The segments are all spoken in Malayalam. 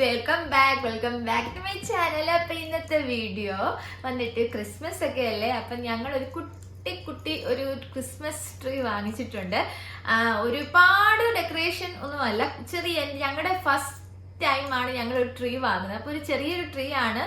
Welcome back welcome back to my channel അപ്പൊ ഇന്നത്തെ വീഡിയോ വന്നിട്ട് ക്രിസ്മസ് ഒക്കെ അല്ലേ? അപ്പൊ ഞങ്ങൾ ഒരു കുട്ടി കുട്ടി ഒരു ക്രിസ്മസ് ട്രീ വാങ്ങിച്ചിട്ടുണ്ട്. ഒരുപാട് ഡെക്കറേഷൻ ഒന്നുമല്ല ചെറിയ ഞങ്ങളുടെ ഫസ്റ്റ് ടൈമാണ് ഞങ്ങൾ ഒരു ട്രീ വാങ്ങുന്നത്. അപ്പൊ ഒരു ചെറിയൊരു ട്രീ ആണ്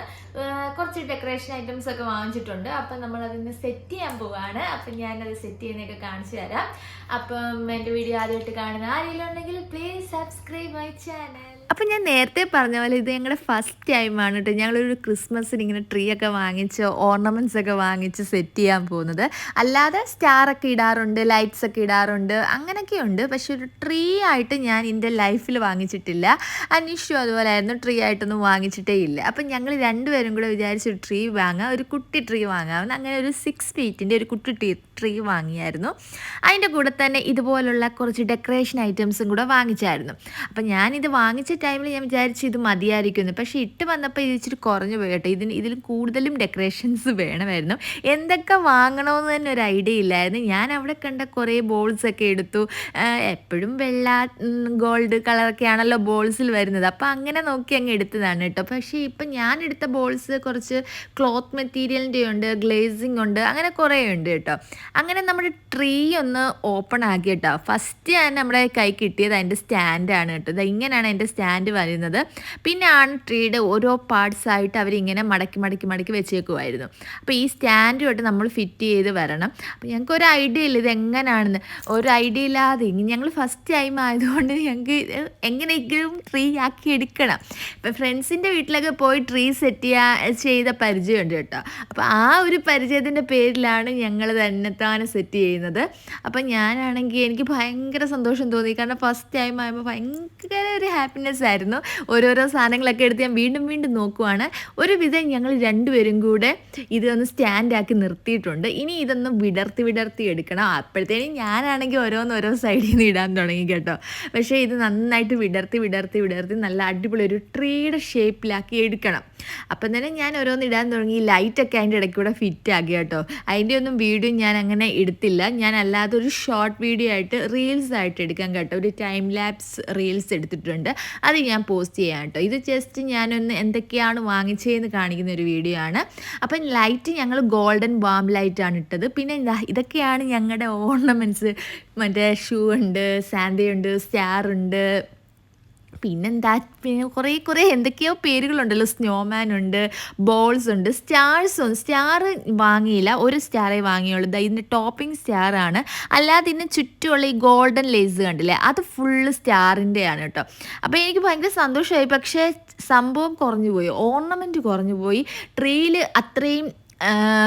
കുറച്ച് ഡെക്കറേഷൻ ഐറ്റംസ് ഒക്കെ വാങ്ങിച്ചിട്ടുണ്ട്. അപ്പം നമ്മൾ അതിന് സെറ്റ് ചെയ്യാൻ പോവാണ്. അപ്പം ഞാനത് സെറ്റ് ചെയ്യുന്നതൊക്കെ കാണിച്ചു തരാം. അപ്പം എന്റെ വീഡിയോ ആദ്യമായിട്ട് കാണുന്ന ആരെങ്കിലും ഉണ്ടെങ്കിൽ പ്ലീസ് സബ്സ്ക്രൈബ് മൈ ചാനൽ അപ്പം ഞാൻ നേരത്തെ പറഞ്ഞ പോലെ ഇത് ഞങ്ങളുടെ ഫസ്റ്റ് ടൈമാണ് കേട്ടോ ഞങ്ങളൊരു ക്രിസ്മസിന് ഇങ്ങനെ ട്രീ ഒക്കെ വാങ്ങിച്ച് ഓർണമെന്റ്സ് ഒക്കെ വാങ്ങിച്ച് സെറ്റ് ചെയ്യാൻ പോകുന്നത്. അല്ലാതെ സ്റ്റാർ ഒക്കെ ഇടാറുണ്ട് ലൈറ്റ്സ് ഒക്കെ ഇടാറുണ്ട് അങ്ങനെയൊക്കെ ഉണ്ട്. പക്ഷെ ഒരു ട്രീ ആയിട്ട് ഞാൻ എന്റെ ലൈഫിൽ വാങ്ങിച്ചിട്ടില്ല. അനീഷും അതുപോലെ ആയിരുന്നു ട്രീ ആയിട്ടൊന്നും വാങ്ങിച്ചിട്ടേ ഇല്ല. അപ്പം ഞങ്ങൾ രണ്ടുപേരും കൂടെ വിചാരിച്ച് ട്രീ വാങ്ങാം. ഒരു കുട്ടി ട്രീ വാങ്ങാമെന്ന് അങ്ങനെ ഒരു സിക്സ് ഫീറ്റിന്റെ ഒരു കുട്ടി ട്രീ ട്രീ വാങ്ങിയായിരുന്നു. അതിന്റെ കൂടെ തന്നെ ഇതുപോലുള്ള കുറച്ച് ഡെക്കറേഷൻ ഐറ്റംസും കൂടെ വാങ്ങിച്ചായിരുന്നു. അപ്പം ഞാനിത് വാങ്ങിച്ച ടൈമിൽ ഞാൻ വിചാരിച്ചു ഇത് മതിയായിരിക്കുമെന്ന്. പക്ഷേ ഇട്ട് വന്നപ്പോൾ ഇത് ഇച്ചിരി കുറഞ്ഞു പോയി കേട്ടോ. ഇതിന് ഇതിൽ കൂടുതലും ഡെക്കറേഷൻസ് വേണമായിരുന്നു. എന്തൊക്കെ വാങ്ങണമെന്ന് തന്നെ ഒരു ഐഡിയ ഇല്ലായിരുന്നു. ഞാൻ അവിടെ കണ്ട കുറേ ബോൾസൊക്കെ എടുത്തു. എപ്പോഴും വെള്ള ഗോൾഡ് കളറൊക്കെയാണല്ലോ ബോൾസിൽ വരുന്നത്. അപ്പോൾ അങ്ങനെ നോക്കി അങ്ങ് എടുത്തതാണ് കേട്ടോ. പക്ഷേ ഇപ്പം ഞാൻ എടുത്ത ബോൾസ് കുറച്ച് ക്ലോത്ത് മെറ്റീരിയലിന്റെ ഉണ്ട് ഗ്ലേസിങ് ഉണ്ട് അങ്ങനെ കുറേ ഉണ്ട് കേട്ടോ. അങ്ങനെ നമ്മുടെ ട്രീ ഒന്ന് ഓപ്പൺ ആക്കി കേട്ടോ ഫസ്റ്റ് ഞാൻ നമ്മുടെ കൈ കിട്ടിയത് അതിന്റെ സ്റ്റാൻഡാണ് കേട്ടോ. ഇത് ഇങ്ങനെയാണ് അതിന്റെ സ്റ്റാൻഡ് വരുന്നത്. പിന്നെ ആണ് ട്രീയുടെ ഓരോ പാർട്സ് ആയിട്ട് അവരിങ്ങനെ മടക്കി മടക്കി മടക്കി വെച്ചേക്കുമായിരുന്നു അപ്പോൾ ഈ സ്റ്റാൻഡുമായിട്ട് നമ്മൾ ഫിറ്റ് ചെയ്ത് വരണം. അപ്പോൾ ഞങ്ങൾക്ക് ഒരു ഐഡിയ ഇല്ല ഇത് എങ്ങനെയാണെന്ന് ഒരു ഐഡിയ ഇല്ലാതെ ഞങ്ങൾ ഫസ്റ്റ് ടൈം ആയതുകൊണ്ട് ഞങ്ങൾക്ക് എങ്ങനെയെങ്കിലും ട്രീ ആക്കി എടുക്കണം. ഇപ്പം ഫ്രണ്ട്സിന്റെ വീട്ടിലൊക്കെ പോയി ട്രീ സെറ്റ് ചെയ്യാ ചെയ്ത പരിചയമുണ്ട് കേട്ടോ. അപ്പോൾ ആ ഒരു പരിചയത്തിന്റെ പേരിലാണ് ഞങ്ങൾ തന്നെത്താനെ സെറ്റ് ചെയ്യുന്നത്. അപ്പം ഞാനാണെങ്കിൽ എനിക്ക് ഭയങ്കര സന്തോഷം തോന്നി. കാരണം ഫസ്റ്റ് ടൈം ആയപ്പോൾ ഭയങ്കര ഒരു ഹാപ്പിനെസ് ആയിരുന്നു. ഓരോരോ സാധനങ്ങളൊക്കെ എടുത്ത് ഞാൻ വീണ്ടും വീണ്ടും നോക്കുവാണ്. ഒരു വിധം ഞങ്ങൾ രണ്ടുപേരും കൂടെ ഇതൊന്ന് സ്റ്റാൻഡാക്കി നിർത്തിയിട്ടുണ്ട്. ഇനി ഇതൊന്ന് വിടർത്തി വിടർത്തി എടുക്കണം. അപ്പോഴത്തേനും ഞാനാണെങ്കിൽ ഓരോന്ന് ഓരോ സൈഡിൽ നിന്ന് ഇടാൻ തുടങ്ങി കേട്ടോ. പക്ഷേ ഇത് നന്നായിട്ട് വിടർത്തി വിടർത്തി വിടർത്തി നല്ല അടിപൊളി ഒരു ട്രീയുടെ ഷേപ്പിലാക്കി എടുക്കണം. അപ്പം തന്നെ ഞാൻ ഓരോന്ന് ഇടാൻ തുടങ്ങി. ലൈറ്റൊക്കെ അതിന്റെ ഇടയ്ക്ക് കൂടെ ഫിറ്റ് ആക്കി കേട്ടോ. അതിന്റെ ഒന്നും വീഡിയോ ഞാൻ അങ്ങനെ എടുത്തില്ല. ഞാൻ അല്ലാതെ ഒരു ഷോർട്ട് വീഡിയോ ആയിട്ട് റീൽസ് ആയിട്ട് എടുക്കാൻ കേട്ടോ. ഒരു ടൈം ലാപ്സ് റീൽസ് എടുത്തിട്ടുണ്ട്. അത് ഞാൻ പോസ്റ്റ് ചെയ്യാം കേട്ടോ. ഇത് ജസ്റ്റ് ഞാനൊന്ന് എന്തൊക്കെയാണ് വാങ്ങിച്ചതെന്ന് കാണിക്കുന്ന ഒരു വീഡിയോ ആണ്. അപ്പം ലൈറ്റ് ഞങ്ങൾ ഗോൾഡൻ വാം ആണ് ഇട്ടത്. പിന്നെ ഇതാ ഇതൊക്കെയാണ് ഞങ്ങളുടെ ഓർണമെന്റ്സ് മറ്റേ ഷൂ ഉണ്ട് സാന്തയുണ്ട് സ്റ്റാർ ഉണ്ട്. പിന്നെന്താ? പിന്നെ കുറേ കുറേ എന്തൊക്കെയോ പേരുകളുണ്ടല്ലോ. സ്നോമാൻ ഉണ്ട് ബോൾസ് ഉണ്ട് സ്റ്റാർസ് ഉണ്ട്. സ്റ്റാർ വാങ്ങിയില്ല ഒരു സ്റ്റാറേ വാങ്ങിയുള്ളൂ. ഇതിന്റെ ടോപ്പിംഗ് സ്റ്റാറാണ് അല്ലാതെ ഇതിന് ചുറ്റുമുള്ള ഈ ഗോൾഡൻ ലേസ് കണ്ടില്ലേ? അത് ഫുള്ള് സ്റ്റാറിന്റെയാണ് കേട്ടോ. അപ്പോൾ എനിക്ക് ഭയങ്കര സന്തോഷമായി. പക്ഷേ സംഭവം കുറഞ്ഞു പോയി ഓർണമെന്റ് കുറഞ്ഞു പോയി ട്രീയിൽ അത്രയും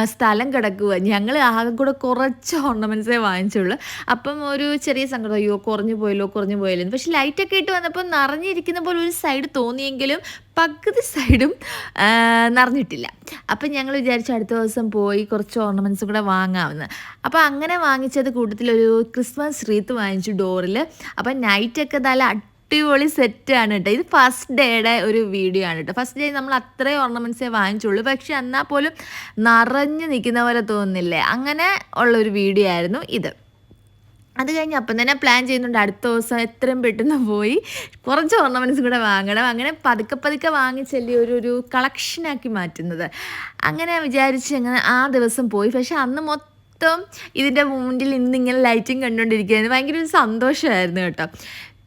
സ്ഥലം കിടക്കുക. ഞങ്ങൾ ആകെ കൂടെ കുറച്ച് ഓർണമെന്റ്സേ വാങ്ങിച്ചുള്ളൂ. അപ്പം ഒരു ചെറിയ സങ്കടം അയ്യോ കുറഞ്ഞു പോയല്ലോ കുറഞ്ഞു പോയല്ലോ. പക്ഷെ ലൈറ്റൊക്കെ ഇട്ട് വന്നപ്പോൾ നിറഞ്ഞിരിക്കുന്ന പോലെ ഒരു സൈഡ് തോന്നിയെങ്കിലും പകുതി സൈഡും നിറഞ്ഞിട്ടില്ല. അപ്പം ഞങ്ങൾ വിചാരിച്ചു അടുത്ത ദിവസം പോയി കുറച്ച് ഓർണമെന്റ്സ് കൂടെ വാങ്ങാമെന്ന്. അപ്പോൾ അങ്ങനെ വാങ്ങിച്ചത് കൂട്ടത്തിലൊരു ക്രിസ്മസ് റീത്ത് വാങ്ങിച്ചു ഡോറിൽ അപ്പം നൈറ്റൊക്കെ നല്ല അടിപൊളി സെറ്റാണ് കേട്ടോ ഇത് ഫസ്റ്റ് ഡേയുടെ ഒരു വീഡിയോ ആണ് കേട്ടോ ഫസ്റ്റ് ഡേ നമ്മൾ അത്രയും ഓർണമെന്റ്സേ വാങ്ങിച്ചുള്ളൂ. പക്ഷെ എന്നാൽ പോലും നിറഞ്ഞു നിൽക്കുന്ന പോലെ തോന്നുന്നില്ലേ? അങ്ങനെ ഉള്ളൊരു വീഡിയോ ആയിരുന്നു ഇത്. അത് കഴിഞ്ഞ് അപ്പം തന്നെ പ്ലാൻ ചെയ്യുന്നുണ്ട് അടുത്ത ദിവസം എത്രയും പെട്ടെന്ന് പോയി കുറച്ച് ഓർണമെന്റ്സ് കൂടെ വാങ്ങണം. അങ്ങനെ പതുക്കെ പതുക്കെ വാങ്ങിച്ചല്ലേ ഒരു ഒരു കളക്ഷനാക്കി മാറ്റുന്നത്. അങ്ങനെ വിചാരിച്ച് അങ്ങനെ ആ ദിവസം പോയി. പക്ഷെ അന്ന് മൊത്തം ഇതിന്റെ മുന്നിൽ ഇന്നിങ്ങനെ ലൈറ്റിങ് കണ്ടുകൊണ്ടിരിക്കുകയായിരുന്നു. ഭയങ്കര ഒരു സന്തോഷമായിരുന്നു കേട്ടോ.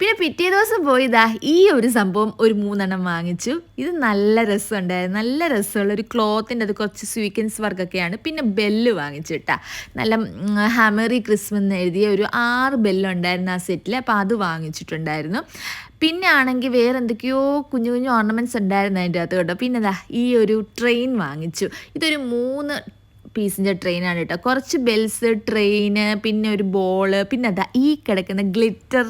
പിന്നെ പിറ്റേ ദിവസം പോയതാ ഈ ഒരു സംഭവം ഒരു മൂന്നെണ്ണം വാങ്ങിച്ചു. ഇത് നല്ല രസമുണ്ടായിരുന്നു. നല്ല രസമുള്ള ഒരു ക്ലോത്തിന്റെ അത് കുറച്ച് സ്വീക്കൻസ് വർക്കൊക്കെയാണ് പിന്നെ ബെല്ല് വാങ്ങിച്ചു കേട്ടാ നല്ല ഹാമറി ക്രിസ്മസ് എന്ന് എഴുതിയ ഒരു ആറ് ബെല്ലുണ്ടായിരുന്നു ആ സെറ്റിൽ അപ്പോൾ അത് വാങ്ങിച്ചിട്ടുണ്ടായിരുന്നു. പിന്നെ ആണെങ്കിൽ വേറെ എന്തൊക്കെയോ കുഞ്ഞു കുഞ്ഞു ഓർണമെന്റ്സ് ഉണ്ടായിരുന്നു അതിന്റെ അകത്ത് കേട്ടോ. പിന്നെ ദാ ഈ ഒരു ട്രെയിൻ വാങ്ങിച്ചു. ഇതൊരു മൂന്ന് പീസിന്റെ ട്രെയിനാണ് കേട്ടോ കുറച്ച് ബെൽസ് ട്രെയിന് പിന്നെ ഒരു ബോൾ പിന്നെ അതാ ഈ കിടക്കുന്ന ഗ്ലിറ്റർ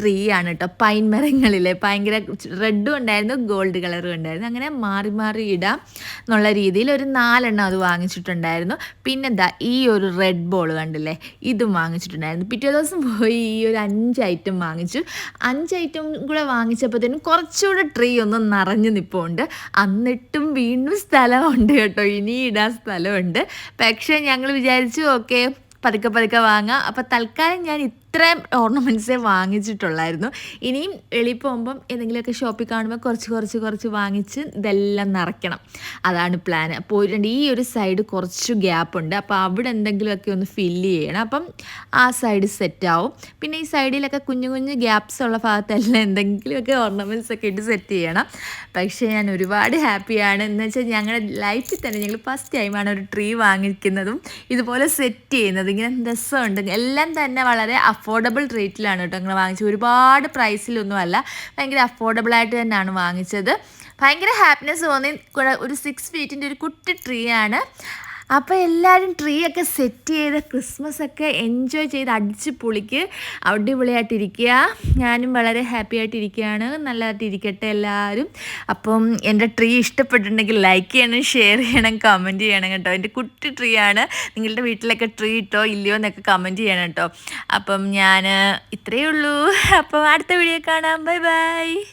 ട്രീ ആണ് കേട്ടോ പൈൻ മരങ്ങളിലെ ഭയങ്കര റെഡും ഉണ്ടായിരുന്നു ഗോൾഡ് കളറും ഉണ്ടായിരുന്നു. അങ്ങനെ മാറി മാറി ഇടാം എന്നുള്ള രീതിയിൽ ഒരു നാലെണ്ണം അത് വാങ്ങിച്ചിട്ടുണ്ടായിരുന്നു. പിന്നെ ദാ ഈ ഒരു റെഡ് ബോൾ കണ്ടില്ലേ ഇതും വാങ്ങിച്ചിട്ടുണ്ടായിരുന്നു. പിറ്റേ ദിവസം പോയി ഈ ഒരു അഞ്ച് ഐറ്റം വാങ്ങിച്ചു. അഞ്ച് ഐറ്റം കൂടെ വാങ്ങിച്ചപ്പോഴത്തേനും കുറച്ചുകൂടെ ട്രീ ഒന്ന് നിറഞ്ഞു നിൽപ്പുണ്ട് എന്നിട്ടും വീണ്ടും സ്ഥലമുണ്ട് കേട്ടോ. ഇനി ഇടാൻ സ്ഥലമുണ്ട്. പക്ഷേ ഞങ്ങൾ വിചാരിച്ചു ഓക്കെ പതുക്കെ പതുക്കെ വാങ്ങാം. അപ്പോൾ തൽക്കാലം ഞാൻ ഇത്രയും ഓർണമെന്റ്സേ വാങ്ങിച്ചിട്ടുള്ളായിരുന്നു. ഇനിയും വെളിയിൽ പോകുമ്പം എന്തെങ്കിലുമൊക്കെ ഷോപ്പിൽ കാണുമ്പോൾ കുറച്ച് കുറച്ച് കുറച്ച് വാങ്ങിച്ച് ഇതെല്ലാം നിറയ്ക്കണം. അതാണ് പ്ലാൻ പോയിട്ടുണ്ട്. ഈ ഒരു സൈഡ് കുറച്ച് ഗ്യാപ്പ് ഉണ്ട്. അപ്പോൾ അവിടെ എന്തെങ്കിലുമൊക്കെ ഒന്ന് ഫില്ല് ചെയ്യണം. അപ്പം ആ സൈഡ് സെറ്റ് ആവും. പിന്നെ ഈ സൈഡിലൊക്കെ കുഞ്ഞു കുഞ്ഞു ഗ്യാപ്സ് ഉള്ള ഭാഗത്തെല്ലാം എന്തെങ്കിലുമൊക്കെ ഓർണമെന്റ്സ് ഒക്കെ ഇട്ട് സെറ്റ് ചെയ്യണം. പക്ഷേ ഞാൻ ഒരുപാട് ഹാപ്പിയാണ് എന്ന് വെച്ചാൽ ഞങ്ങളുടെ ലൈഫിൽ തന്നെ ഞങ്ങൾ ഫസ്റ്റ് ടൈമാണ് ഒരു ട്രീ വാങ്ങിക്കുന്നതും ഇതുപോലെ സെറ്റ് ചെയ്യുന്നത്. ഇങ്ങനെ രസമുണ്ട്. എല്ലാം തന്നെ വളരെ അഫോർഡബിൾ റേറ്റിലാണ് കേട്ടോ ഞങ്ങൾ വാങ്ങിച്ചത്. ഒരുപാട് പ്രൈസിലൊന്നും അല്ല ഭയങ്കര അഫോർഡബിൾ ആയിട്ട് തന്നെയാണ് വാങ്ങിച്ചത്. ഭയങ്കര ഹാപ്പിനെസ് തോന്നി ഒരു സിക്സ് ഫീറ്റിന്റെ ഒരു കുട്ടി ട്രീ ആണ്. അപ്പോൾ എല്ലാവരും ട്രീ ഒക്കെ സെറ്റ് ചെയ്ത് ക്രിസ്മസ് ഒക്കെ എൻജോയ് ചെയ്ത് അടിച്ച് പൊളിക്ക്. അടിപൊളിയായിട്ടിരിക്കുക. ഞാനും വളരെ ഹാപ്പി ആയിട്ടിരിക്കുകയാണ്. നല്ലതായിട്ട് ഇരിക്കട്ടെ എല്ലാവരും. അപ്പം എന്റെ ട്രീ ഇഷ്ടപ്പെട്ടിട്ടുണ്ടെങ്കിൽ ലൈക്ക് ചെയ്യണം ഷെയർ ചെയ്യണം കമന്റ് ചെയ്യണം കേട്ടോ. എന്റെ കുട്ടി ട്രീ ആണ്. നിങ്ങളുടെ വീട്ടിലൊക്കെ ട്രീ ഇട്ടോ ഇല്ലയോ എന്നൊക്കെ കമന്റ് ചെയ്യണം കേട്ടോ. അപ്പം ഞാൻ ഇത്രയേ ഉള്ളൂ. അപ്പം അടുത്ത വീഡിയോ കാണാം. Bye bye